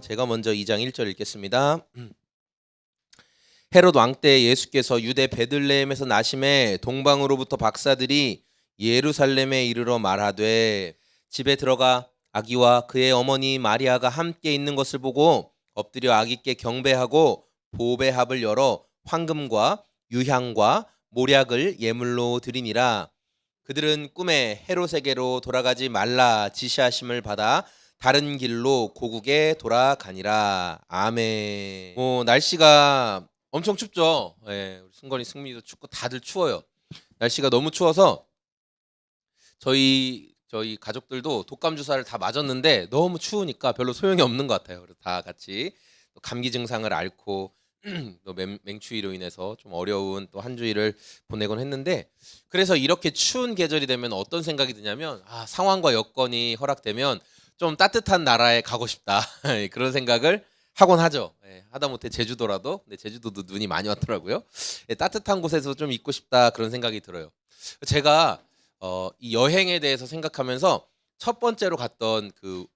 제가 먼저 2장 1절 읽겠습니다. 헤롯 왕 때 예수께서 유대 베들레헴에서 나심에 동방으로부터 박사들이 예루살렘에 이르러 말하되 집에 들어가 아기와 그의 어머니 마리아가 함께 있는 것을 보고 엎드려 아기께 경배하고 보배합을 열어 황금과 유향과 모략을 예물로 드리니라 그들은 꿈에 헤롯에게로 돌아가지 말라 지시하심을 받아 다른 길로 고국에 돌아가니라. 아멘. 뭐 날씨가 엄청 춥죠. 예, 우리 승건이 승민이도 춥고 다들 추워요. 날씨가 너무 추워서 저희 저희 가족들도 독감 주사를 다 맞았는데 너무 추우니까 별로 소용이 없는 것 같아요. 그래서 다 같이 또 감기 증상을 앓고 또 맹, 맹추위로 인해서 좀 어려운 또 한 주일을 보내곤 했는데 그래서 이렇게 추운 계절이 되면 어떤 생각이 드냐면 아, 상황과 여건이 허락되면 좀 따뜻한 나라에 가고 싶다 그런 생각을 하곤 하죠. 예, 하다 못해 제주도라도 근데 제주도도 눈이 많이 왔더라고요. 예, 따뜻한 곳에서 좀 있고 싶다 그런 생각이 들어요. 제가 어, 이 여행에 대해서 생각하면서 첫 번째로 갔던 그,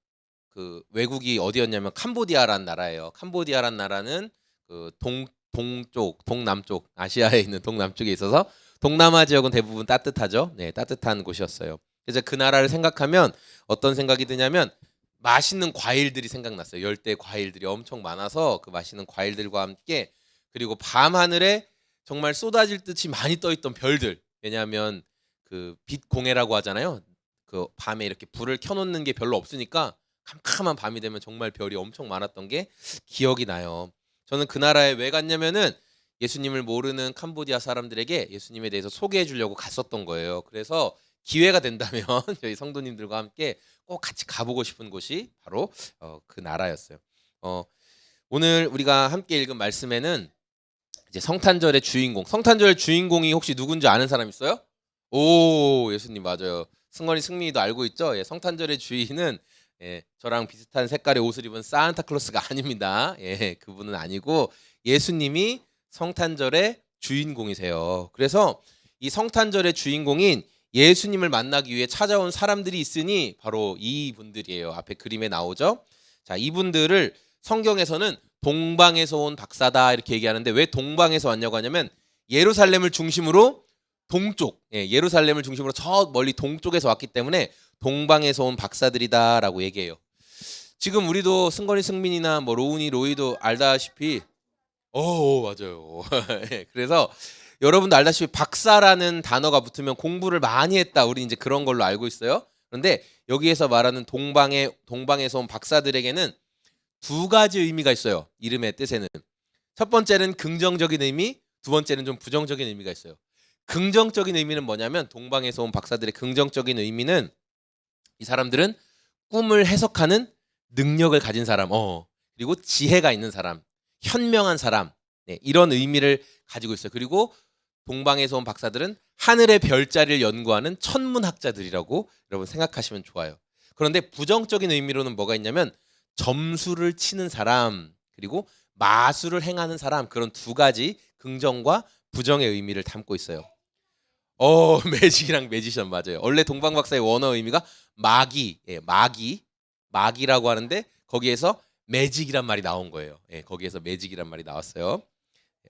그 외국이 어디였냐면 캄보디아라는 나라예요. 캄보디아라는 나라는 그 동 동쪽, 동남쪽 아시아에 있는 동남쪽에 있어서 동남아 지역은 대부분 따뜻하죠. 네, 따뜻한 곳이었어요. 그래서 그 나라를 생각하면 어떤 생각이 드냐면 맛있는 과일들이 생각났어요. 열대 과일들이 엄청 많아서 그 맛있는 과일들과 함께 그리고 밤 하늘에 정말 쏟아질 듯이 많이 떠 있던 별들. 왜냐하면 그 빛 공해라고 하잖아요. 그 밤에 이렇게 불을 켜놓는 게 별로 없으니까 캄캄한 밤이 되면 정말 별이 엄청 많았던 게 기억이 나요. 저는 그 나라에 왜 갔냐면은 예수님을 모르는 캄보디아 사람들에게 예수님에 대해서 소개해 주려고 갔었던 거예요. 그래서 기회가 된다면 저희 성도님들과 함께 꼭 같이 가보고 싶은 곳이 바로 어, 그 나라였어요. 어, 오늘 우리가 함께 읽은 말씀에는 이제 성탄절의 주인공, 성탄절의 주인공이 혹시 누군지 아는 사람 있어요? 오, 예수님 맞아요. 승건이 승민이도 알고 있죠? 예, 성탄절의 주인은 예, 저랑 비슷한 색깔의 옷을 입은 산타클로스가 아닙니다. 예, 그분은 아니고 예수님이 성탄절의 주인공이세요. 그래서 이 성탄절의 주인공인 예수님을 만나기 위해 찾아온 사람들이 있으니 바로 이 분들이에요. 앞에 그림에 나오죠. 자, 이분들을 성경에서는 동방에서 온 박사다 이렇게 얘기하는데 왜 동방에서 왔냐고 하냐면 예루살렘을 중심으로 동쪽, 예, 예루살렘을 중심으로 저 멀리 동쪽에서 왔기 때문에 동방에서 온 박사들이다라고 얘기해요. 지금 우리도 승건이 승민이나 뭐 로운이 로이도 알다시피 오 맞아요. 예, 그래서 여러분도 알다시피 박사라는 단어가 붙으면 공부를 많이 했다. 우리 이제 그런 걸로 알고 있어요. 그런데 여기에서 말하는 동방의 동방에서 온 박사들에게는 두 가지 의미가 있어요. 이름의 뜻에는 첫 번째는 긍정적인 의미, 두 번째는 좀 부정적인 의미가 있어요. 긍정적인 의미는 뭐냐면 동방에서 온 박사들의 긍정적인 의미는 이 사람들은 꿈을 해석하는 능력을 가진 사람, 어, 그리고 지혜가 있는 사람, 현명한 사람, 네, 이런 의미를 가지고 있어요. 그리고 동방에서 온 박사들은 하늘의 별자리를 연구하는 천문학자들이라고 여러분 생각하시면 좋아요. 그런데 부정적인 의미로는 뭐가 있냐면 점수를 치는 사람, 그리고 마술을 행하는 사람 그런 두 가지 긍정과 부정의 의미를 담고 있어요. 어 매직이랑 매지션 맞아요. 원래 동방 박사의 원어 의미가 마기, 예, 마기, 마기라고 하는데 거기에서 매직이란 말이 나온 거예요. 예, 거기에서 매직이란 말이 나왔어요.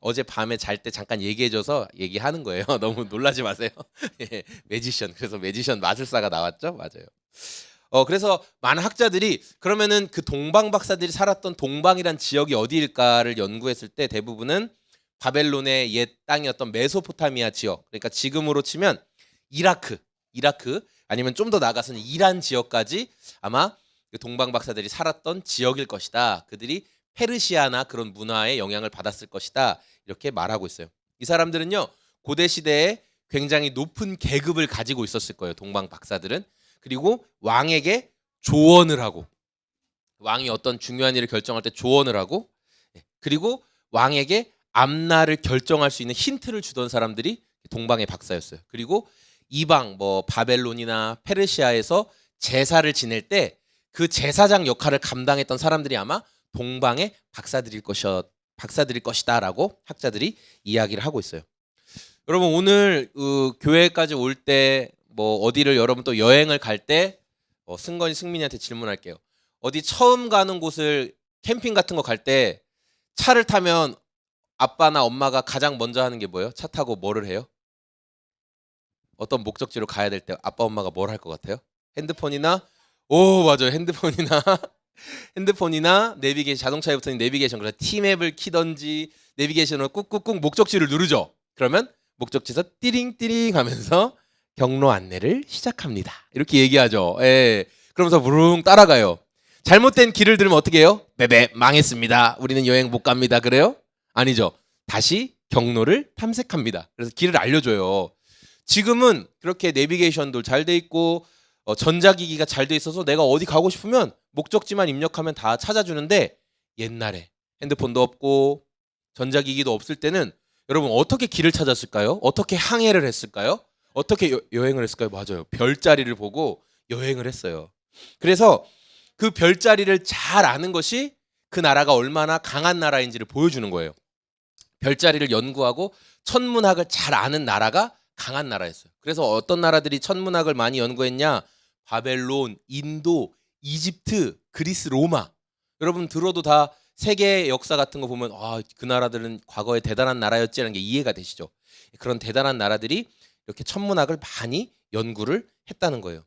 어제 밤에 잘 때 잠깐 얘기해줘서 얘기하는 거예요. 너무 놀라지 마세요. 예, 매지션. 그래서 매지션 마술사가 나왔죠. 맞아요. 어 그래서 많은 학자들이 그러면은 그 동방 박사들이 살았던 동방이란 지역이 어디일까를 연구했을 때 대부분은 바벨론의 옛 땅이었던 메소포타미아 지역. 그러니까 지금으로 치면 이라크, 이라크 아니면 좀 더 나가서는 이란 지역까지 아마 그 동방 박사들이 살았던 지역일 것이다. 그들이 페르시아나 그런 문화의 영향을 받았을 것이다. 이렇게 말하고 있어요. 이 사람들은요. 고대 시대에 굉장히 높은 계급을 가지고 있었을 거예요. 동방 박사들은. 그리고 왕에게 조언을 하고 왕이 어떤 중요한 일을 결정할 때 조언을 하고 예, 그리고 왕에게 앞날을 결정할 수 있는 힌트를 주던 사람들이 동방의 박사였어요. 그리고 이방 뭐 바벨론이나 페르시아에서 제사를 지낼 때 그 제사장 역할을 감당했던 사람들이 아마 동방의 박사들일 것이어 박사들일 것이다라고 학자들이 이야기를 하고 있어요. 여러분 오늘 어, 교회까지 올 때 뭐 어디를 여러분 또 여행을 갈때 어, 승건이 승민이한테 질문할게요. 어디 처음 가는 곳을 캠핑 같은 거 갈 때 차를 타면 아빠나 엄마가 가장 먼저 하는 게 뭐예요? 차 타고 뭐를 해요? 어떤 목적지로 가야 될 때 아빠 엄마가 뭘 할 것 같아요? 핸드폰이나 오 맞아요 핸드폰이나 핸드폰이나 내비게이션 자동차에부터는 내비게이션 그래서 티맵을 키던지 내비게이션으로 꾹꾹꾹 목적지를 누르죠. 그러면 목적지에서 띠링띠링 하면서 경로 안내를 시작합니다. 이렇게 얘기하죠. 예. 그러면서 부릉 따라가요. 잘못된 길을 들으면 어떻게 해요? 베베 망했습니다. 우리는 여행 못 갑니다. 그래요? 아니죠. 다시 경로를 탐색합니다. 그래서 길을 알려줘요. 지금은 그렇게 내비게이션도 잘 돼 있고 어, 전자기기가 잘 돼 있어서 내가 어디 가고 싶으면 목적지만 입력하면 다 찾아주는데 옛날에 핸드폰도 없고 전자기기도 없을 때는 여러분 어떻게 길을 찾았을까요? 어떻게 항해를 했을까요? 어떻게 여, 여행을 했을까요? 맞아요. 별자리를 보고 여행을 했어요. 그래서 그 별자리를 잘 아는 것이 그 나라가 얼마나 강한 나라인지를 보여주는 거예요. 별자리를 연구하고 천문학을 잘 아는 나라가 강한 나라였어요. 그래서 어떤 나라들이 천문학을 많이 연구했냐? 바벨론, 인도, 이집트, 그리스, 로마. 여러분 들어도 다 세계 역사 같은 거 보면 아, 그 나라들은 과거에 대단한 나라였지라는 게 이해가 되시죠. 그런 대단한 나라들이 이렇게 천문학을 많이 연구를 했다는 거예요.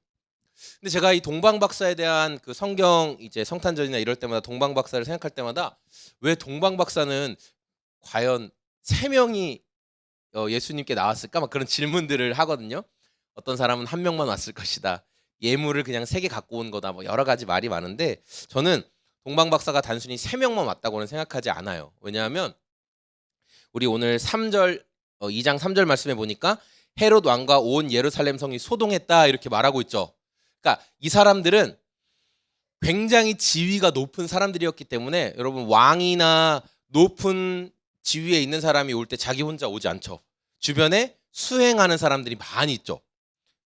근데 제가 이 동방 박사에 대한 그 성경 이제 성탄절이나 이럴 때마다 동방 박사를 생각할 때마다 왜 동방 박사는 과연 세 명이 어, 예수님께 나왔을까? 막 그런 질문들을 하거든요. 어떤 사람은 한 명만 왔을 것이다. 예물을 그냥 세 개 갖고 온 거다. 뭐 여러 가지 말이 많은데 저는 동방 박사가 단순히 세 명만 왔다고는 생각하지 않아요. 왜냐하면 우리 오늘 3절 어, 2장 3절 말씀에 보니까 헤롯 왕과 온 예루살렘 성이 소동했다 이렇게 말하고 있죠. 그러니까 이 사람들은 굉장히 지위가 높은 사람들이었기 때문에 여러분 왕이나 높은 지위에 있는 사람이 올 때 자기 혼자 오지 않죠. 주변에 수행하는 사람들이 많이 있죠.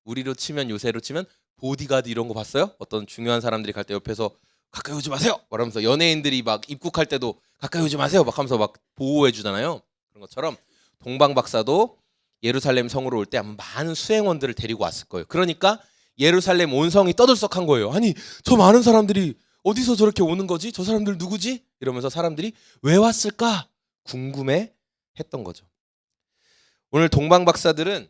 우리로 치면 요새로 치면 보디가드 이런 거 봤어요? 어떤 중요한 사람들이 갈 때 옆에서 가까이 오지 마세요. 말하면서 연예인들이 막 입국할 때도 가까이 오지 마세요. 막 하면서 막 보호해 주잖아요. 그런 것처럼 동방 박사도 예루살렘 성으로 올때 많은 수행원들을 데리고 왔을 거예요. 그러니까 예루살렘 온 성이 떠들썩한 거예요. 아니 저 많은 사람들이 어디서 저렇게 오는 거지? 저 사람들 누구지? 이러면서 사람들이 왜 왔을까 궁금해 했던 거죠. 오늘 동방 박사들은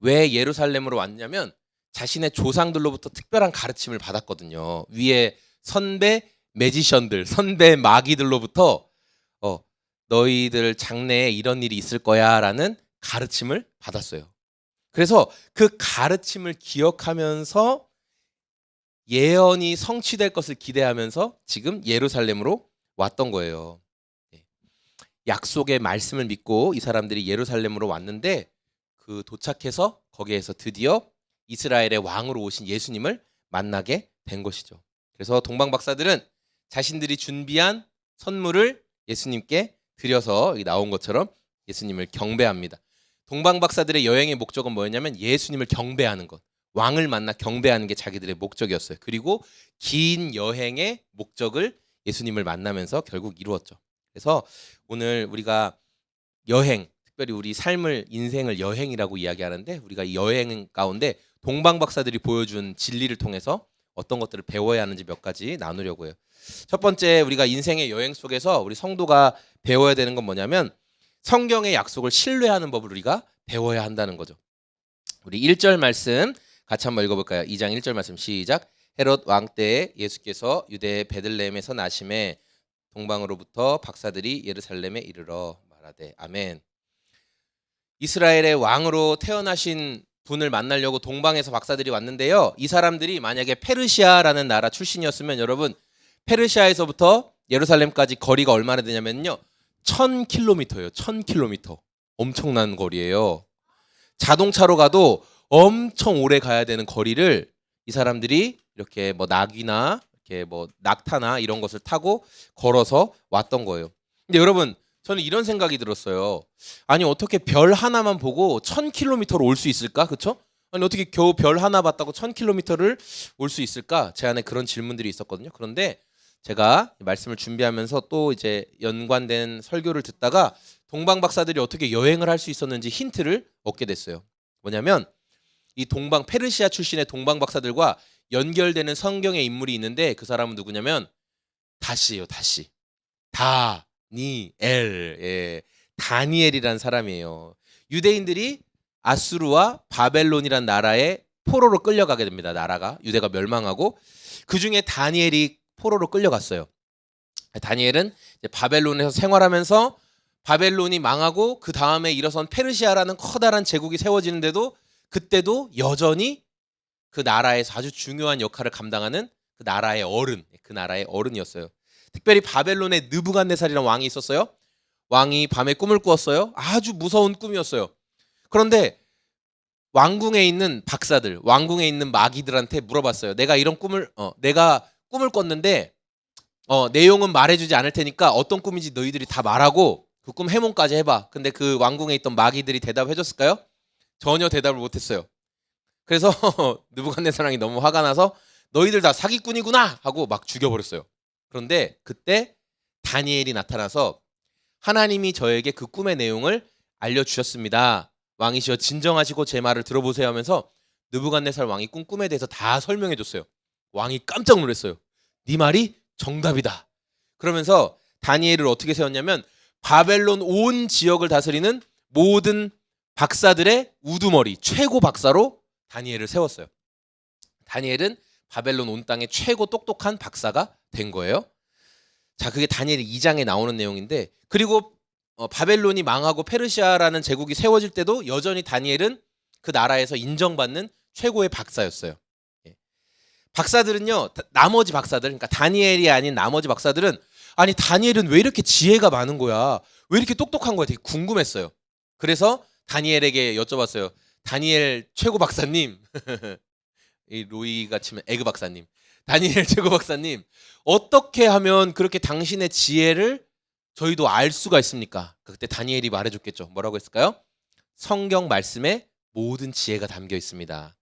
왜 예루살렘으로 왔냐면 자신의 조상들로부터 특별한 가르침을 받았거든요. 위에 선배 매지션들, 선배 마귀들로부터 어, 너희들 장래에 이런 일이 있을 거야라는 가르침을 받았어요. 그래서 그 가르침을 기억하면서 예언이 성취될 것을 기대하면서 지금 예루살렘으로 왔던 거예요. 네. 약속의 말씀을 믿고 이 사람들이 예루살렘으로 왔는데 그 도착해서 거기에서 드디어 이스라엘의 왕으로 오신 예수님을 만나게 된 것이죠. 그래서 동방 박사들은 자신들이 준비한 선물을 예수님께 드려서 나온 것처럼 예수님을 경배합니다. 동방 박사들의 여행의 목적은 뭐였냐면 예수님을 경배하는 것. 왕을 만나 경배하는 게 자기들의 목적이었어요. 그리고 긴 여행의 목적을 예수님을 만나면서 결국 이루었죠. 그래서 오늘 우리가 여행, 특별히 우리 삶을 인생을 여행이라고 이야기하는데 우리가 이 여행 가운데 동방 박사들이 보여준 진리를 통해서 어떤 것들을 배워야 하는지 몇 가지 나누려고 해요. 첫 번째 우리가 인생의 여행 속에서 우리 성도가 배워야 되는 건 뭐냐면 성경의 약속을 신뢰하는 법을 우리가 배워야 한다는 거죠. 우리 1절 말씀 같이 한번 읽어볼까요? 2장 1절 말씀 시작. 헤롯 왕 때에 예수께서 유대 베들레헴에서 나심에 동방으로부터 박사들이 예루살렘에 이르러 말하되 아멘. 이스라엘의 왕으로 태어나신 분을 만나려고 동방에서 박사들이 왔는데요. 이 사람들이 만약에 페르시아라는 나라 출신이었으면 여러분 페르시아에서부터 예루살렘까지 거리가 얼마나 되냐면요. 1000km예요. 1000km. 엄청난 거리예요. 자동차로 가도 엄청 오래 가야 되는 거리를 이 사람들이 이렇게 뭐 낙이나 이렇게 뭐 낙타나 이런 것을 타고 걸어서 왔던 거예요. 근데 여러분 저는 이런 생각이 들었어요. 아니 어떻게 별 하나만 보고 1000km로 올수 있을까? 그렇죠? 아니 어떻게 겨우 별 하나 봤다고 1000km를 올 수 있을까? 제 안에 그런 질문들이 있었거든요. 그런데 제가 말씀을 준비하면서 또 이제 연관된 설교를 듣다가 동방 박사들이 어떻게 여행을 할 수 있었는지 힌트를 얻게 됐어요. 뭐냐면 이 동방 페르시아 출신의 동방 박사들과 연결되는 성경의 인물이 있는데 그 사람은 누구냐면 다시예요, 다시. 다 니엘. 예. 다니엘이란 사람이에요. 유대인들이 아수르와 바벨론이란 나라에 포로로 끌려가게 됩니다. 나라가 유대가 멸망하고 그 중에 다니엘이 포로로 끌려갔어요. 다니엘은 바벨론에서 생활하면서 바벨론이 망하고 그 다음에 일어선 페르시아라는 커다란 제국이 세워지는데도 그때도 여전히 그 나라에서 아주 중요한 역할을 감당하는 그 나라의 어른, 그 나라의 어른이었어요. 특별히 바벨론에 느부갓네살이라는 왕이 있었어요. 왕이 밤에 꿈을 꾸었어요. 아주 무서운 꿈이었어요. 그런데 왕궁에 있는 박사들, 왕궁에 있는 마귀들한테 물어봤어요. 내가 이런 꿈을 어, 내가 꿈을 꿨는데 어, 내용은 말해주지 않을 테니까 어떤 꿈인지 너희들이 다 말하고 그 꿈 해몽까지 해봐. 근데 그 왕궁에 있던 마귀들이 대답해줬을까요? 전혀 대답을 못했어요. 그래서 느부갓네살왕이 너무 화가 나서 너희들 다 사기꾼이구나 하고 막 죽여버렸어요. 그런데 그때 다니엘이 나타나서 하나님이 저에게 그 꿈의 내용을 알려주셨습니다. 왕이시여 진정하시고 제 말을 들어보세요 하면서 느부갓네살 왕이 꾼 꿈에 대해서 다 설명해 줬어요. 왕이 깜짝 놀랐어요. 네 말이 정답이다. 그러면서 다니엘을 어떻게 세웠냐면 바벨론 온 지역을 다스리는 모든 박사들의 우두머리 최고 박사로 다니엘을 세웠어요. 다니엘은 바벨론 온 땅의 최고 똑똑한 박사가 된 거예요. 자, 그게 다니엘 2장에 나오는 내용인데 그리고 어, 바벨론이 망하고 페르시아라는 제국이 세워질 때도 여전히 다니엘은 그 나라에서 인정받는 최고의 박사였어요. 예. 박사들은요, 다- 나머지 박사들, 그러니까 다니엘이 아닌 나머지 박사들은 아니 다니엘은 왜 이렇게 지혜가 많은 거야? 왜 이렇게 똑똑한 거야? 되게 궁금했어요. 그래서 다니엘에게 여쭤봤어요. 다니엘 최고 박사님, 이 로이가 치면 에그 박사님, 다니엘 최고 박사님, 어떻게 하면 그렇게 당신의 지혜를 저희도 알 수가 있습니까? 그때 다니엘이 말해줬겠죠. 뭐라고 했을까요? 성경 말씀에 모든 지혜가 담겨 있습니다.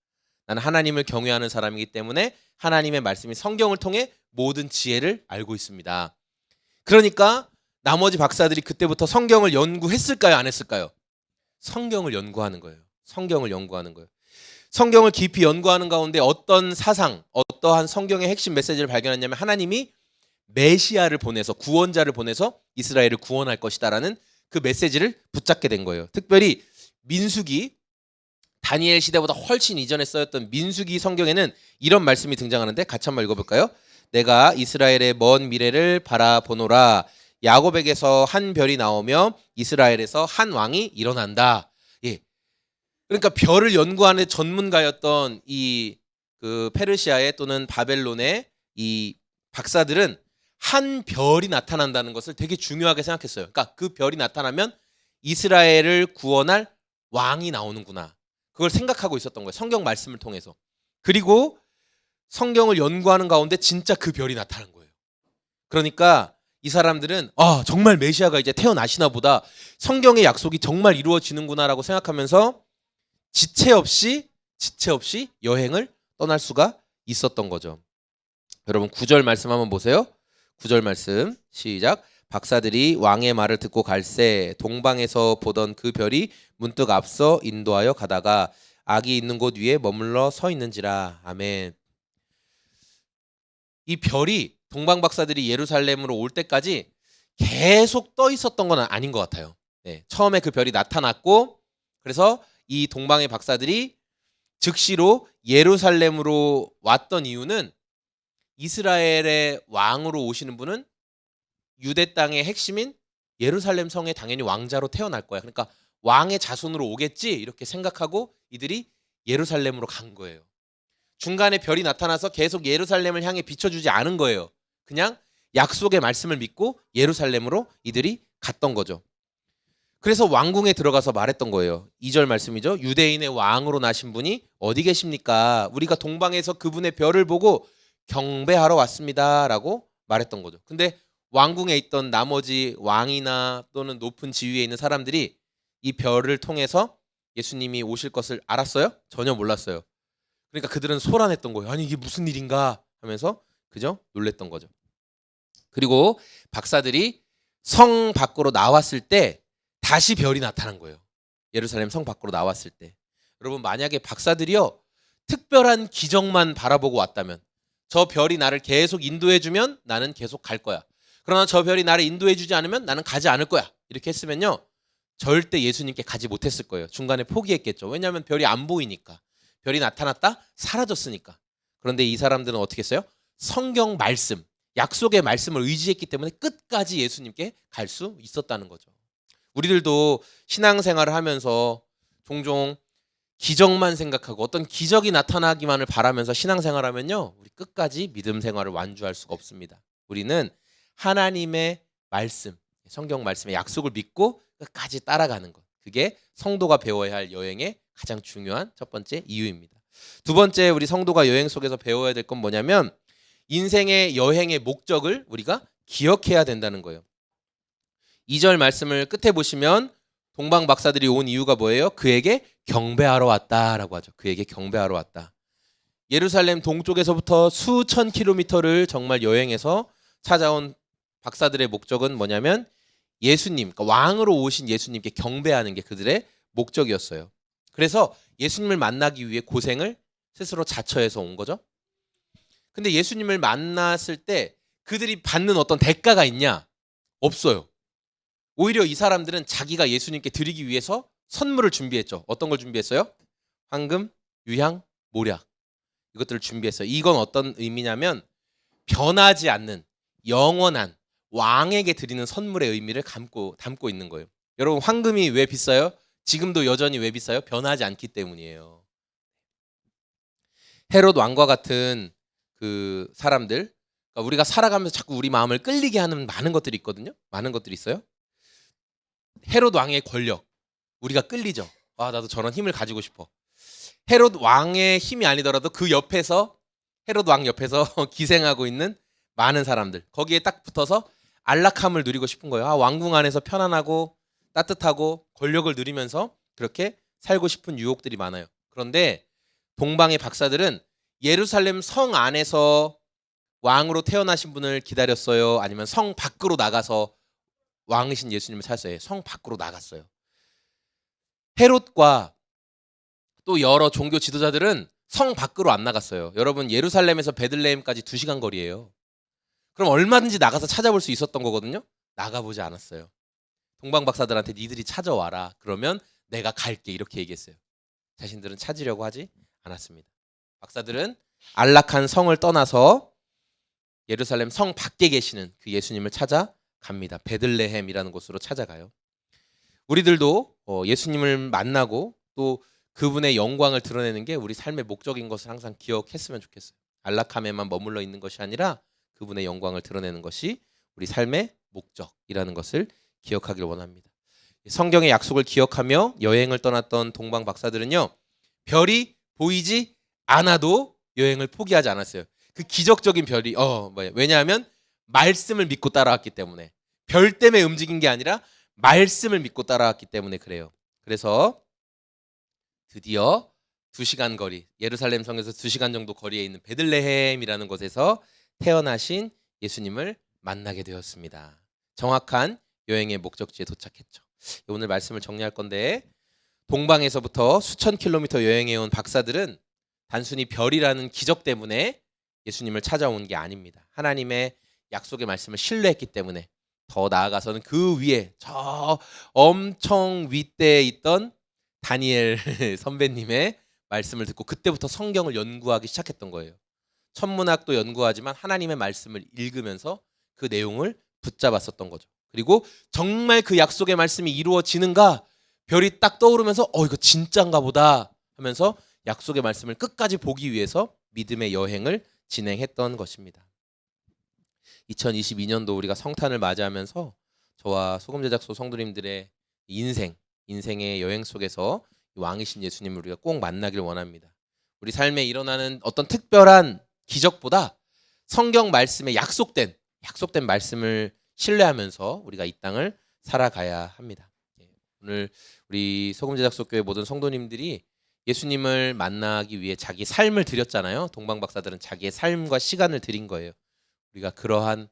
나는 하나님을 경외하는 사람이기 때문에 하나님의 말씀이 성경을 통해 모든 지혜를 알고 있습니다. 그러니까 나머지 박사들이 그때부터 성경을 연구했을까요? 안 했을까요? 성경을 연구하는 거예요. 성경을 연구하는 거예요. 성경을 깊이 연구하는 가운데 어떤 사상, 어떠한 성경의 핵심 메시지를 발견했냐면 하나님이 메시아를 보내서 구원자를 보내서 이스라엘을 구원할 것이다라는 그 메시지를 붙잡게 된 거예요. 특별히 민수기 다니엘 시대보다 훨씬 이전에 쓰였던 민수기 성경에는 이런 말씀이 등장하는데 같이 한번 읽어볼까요? 내가 이스라엘의 먼 미래를 바라보노라 야곱에게서 한 별이 나오며 이스라엘에서 한 왕이 일어난다. 예. 그러니까 별을 연구하는 전문가였던 이 그 페르시아의 또는 바벨론의 이 박사들은 한 별이 나타난다는 것을 되게 중요하게 생각했어요. 그러니까 그 별이 나타나면 이스라엘을 구원할 왕이 나오는구나. 그걸 생각하고 있었던 거예요. 성경 말씀을 통해서. 그리고 성경을 연구하는 가운데 진짜 그 별이 나타난 거예요. 그러니까 이 사람들은 아, 정말 메시아가 이제 태어나시나 보다. 성경의 약속이 정말 이루어지는구나라고 생각하면서 지체 없이 지체 없이 여행을 떠날 수가 있었던 거죠. 여러분 구절 말씀 한번 보세요. 구절 말씀 시작. 박사들이 왕의 말을 듣고 갈새 동방에서 보던 그 별이 문득 앞서 인도하여 가다가 악이 있는 곳 위에 머물러 서 있는지라. 아멘. 이 별이 동방 박사들이 예루살렘으로 올 때까지 계속 떠 있었던 건 아닌 것 같아요. 네, 처음에 그 별이 나타났고 그래서 이 동방의 박사들이 즉시로 예루살렘으로 왔던 이유는 이스라엘의 왕으로 오시는 분은 유대 땅의 핵심인 예루살렘 성에 당연히 왕자로 태어날 거야. 그러니까 왕의 자손으로 오겠지 이렇게 생각하고 이들이 예루살렘으로 간 거예요. 중간에 별이 나타나서 계속 예루살렘을 향해 비춰주지 않은 거예요. 그냥 약속의 말씀을 믿고 예루살렘으로 이들이 갔던 거죠. 그래서 왕궁에 들어가서 말했던 거예요. 2절 말씀이죠. 유대인의 왕으로 나신 분이 어디 계십니까? 우리가 동방에서 그분의 별을 보고 경배하러 왔습니다라고 말했던 거죠. 근데 왕궁에 있던 나머지 왕이나 또는 높은 지위에 있는 사람들이 이 별을 통해서 예수님이 오실 것을 알았어요? 전혀 몰랐어요. 그러니까 그들은 소란했던 거예요. 아니 이게 무슨 일인가 하면서 그죠? 놀랬던 거죠. 그리고 박사들이 성 밖으로 나왔을 때 다시 별이 나타난 거예요. 예루살렘 성 밖으로 나왔을 때. 여러분 만약에 박사들이요 특별한 기적만 바라보고 왔다면 저 별이 나를 계속 인도해 주면 나는 계속 갈 거야. 그러나 저 별이 나를 인도해 주지 않으면 나는 가지 않을 거야. 이렇게 했으면요. 절대 예수님께 가지 못했을 거예요. 중간에 포기했겠죠. 왜냐하면 별이 안 보이니까. 별이 나타났다 사라졌으니까. 그런데 이 사람들은 어떻게 했어요? 성경 말씀, 약속의 말씀을 의지했기 때문에 끝까지 예수님께 갈 수 있었다는 거죠. 우리들도 신앙생활을 하면서 종종 기적만 생각하고 어떤 기적이 나타나기만을 바라면서 신앙생활하면요. 우리 끝까지 믿음 생활을 완주할 수가 없습니다. 우리는 하나님의 말씀, 성경 말씀의 약속을 믿고 끝까지 따라가는 것. 그게 성도가 배워야 할 여행의 가장 중요한 첫 번째 이유입니다. 두 번째 우리 성도가 여행 속에서 배워야 될 건 뭐냐면 인생의 여행의 목적을 우리가 기억해야 된다는 거예요. 2절 말씀을 끝에 보시면 동방 박사들이 온 이유가 뭐예요? 그에게 경배하러 왔다라고 하죠. 그에게 경배하러 왔다. 예루살렘 동쪽에서부터 수천 킬로미터를 정말 여행해서 찾아온 박사들의 목적은 뭐냐면 예수님, 그러니까 왕으로 오신 예수님께 경배하는 게 그들의 목적이었어요. 그래서 예수님을 만나기 위해 고생을 스스로 자처해서 온 거죠. 근데 예수님을 만났을 때 그들이 받는 어떤 대가가 있냐? 없어요. 오히려 이 사람들은 자기가 예수님께 드리기 위해서 선물을 준비했죠. 어떤 걸 준비했어요? 황금, 유향, 모략. 이것들을 준비했어요. 이건 어떤 의미냐면 변하지 않는 영원한 왕에게 드리는 선물의 의미를 담고 담고 있는 거예요. 여러분 황금이 왜 비싸요? 지금도 여전히 왜 비싸요? 변하지 않기 때문이에요. 헤롯 왕과 같은 그 사람들, 그러니까 우리가 살아가면서 자꾸 우리 마음을 끌리게 하는 많은 것들이 있거든요. 많은 것들이 있어요. 헤롯 왕의 권력, 우리가 끌리죠. 아 나도 저런 힘을 가지고 싶어. 헤롯 왕의 힘이 아니더라도 그 옆에서 헤롯 왕 옆에서 기생하고 있는 많은 사람들 거기에 딱 붙어서 안락함을 누리고 싶은 거예요. 아, 왕궁 안에서 편안하고 따뜻하고 권력을 누리면서 그렇게 살고 싶은 유혹들이 많아요. 그런데 동방의 박사들은 예루살렘 성 안에서 왕으로 태어나신 분을 기다렸어요. 아니면 성 밖으로 나가서 왕이신 예수님을 찾았어요. 성 밖으로 나갔어요. 헤롯과 또 여러 종교 지도자들은 성 밖으로 안 나갔어요. 여러분 예루살렘에서 베들레헴까지 2시간 거리예요. 그럼 얼마든지 나가서 찾아볼 수 있었던 거거든요. 나가보지 않았어요. 동방 박사들한테 니들이 찾아와라. 그러면 내가 갈게 이렇게 얘기했어요. 자신들은 찾으려고 하지 않았습니다. 박사들은 안락한 성을 떠나서 예루살렘 성 밖에 계시는 그 예수님을 찾아 갑니다. 베들레헴이라는 곳으로 찾아가요. 우리들도 어, 예수님을 만나고 또 그분의 영광을 드러내는 게 우리 삶의 목적인 것을 항상 기억했으면 좋겠어요. 안락함에만 머물러 있는 것이 아니라 그분의 영광을 드러내는 것이 우리 삶의 목적이라는 것을 기억하길 원합니다. 성경의 약속을 기억하며 여행을 떠났던 동방 박사들은요. 별이 보이지 않아도 여행을 포기하지 않았어요. 그 기적적인 별이 어 뭐예요? 왜냐하면 말씀을 믿고 따라왔기 때문에 별 때문에 움직인 게 아니라 말씀을 믿고 따라왔기 때문에 그래요. 그래서 드디어 두 시간 거리 예루살렘 성에서 두 시간 정도 거리에 있는 베들레헴이라는 곳에서 태어나신 예수님을 만나게 되었습니다. 정확한 여행의 목적지에 도착했죠. 오늘 말씀을 정리할 건데 동방에서부터 수천 킬로미터 여행해 온 박사들은 단순히 별이라는 기적 때문에 예수님을 찾아온 게 아닙니다. 하나님의 약속의 말씀을 신뢰했기 때문에 더 나아가서는 그 위에 저 엄청 윗대에 있던 다니엘 선배님의 말씀을 듣고 그때부터 성경을 연구하기 시작했던 거예요. 천문학도 연구하지만 하나님의 말씀을 읽으면서 그 내용을 붙잡았었던 거죠. 그리고 정말 그 약속의 말씀이 이루어지는가 별이 딱 떠오르면서 어 이거 진짜인가 보다 하면서 약속의 말씀을 끝까지 보기 위해서 믿음의 여행을 진행했던 것입니다. 2022년도 우리가 성탄을 맞이하면서 저와 소금 제작소 성도님들의 인생, 인생의 여행 속에서 왕이신 예수님을 우리가 꼭 만나길 원합니다. 우리 삶에 일어나는 어떤 특별한 기적보다 성경 말씀에 약속된 약속된 말씀을 신뢰하면서 우리가 이 땅을 살아가야 합니다. 예, 오늘 우리 소금 제작소 교회 모든 성도님들이 예수님을 만나기 위해 자기 삶을 드렸잖아요. 동방 박사들은 자기의 삶과 시간을 드린 거예요. 우리가 그러한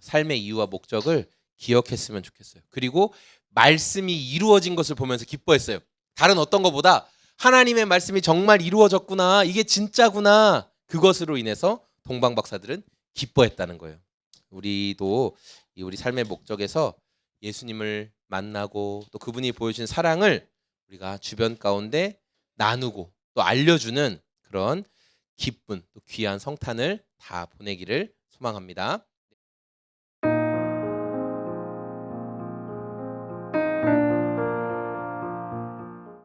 삶의 이유와 목적을 기억했으면 좋겠어요. 그리고 말씀이 이루어진 것을 보면서 기뻐했어요. 다른 어떤 것보다 하나님의 말씀이 정말 이루어졌구나. 이게 진짜구나. 그것으로 인해서 동방 박사들은 기뻐했다는 거예요. 우리도 이 우리 삶의 목적에서 예수님을 만나고 또 그분이 보여주신 사랑을 우리가 주변 가운데 나누고 또 알려주는 그런 기쁜 또 귀한 성탄을 다 보내기를 소망합니다.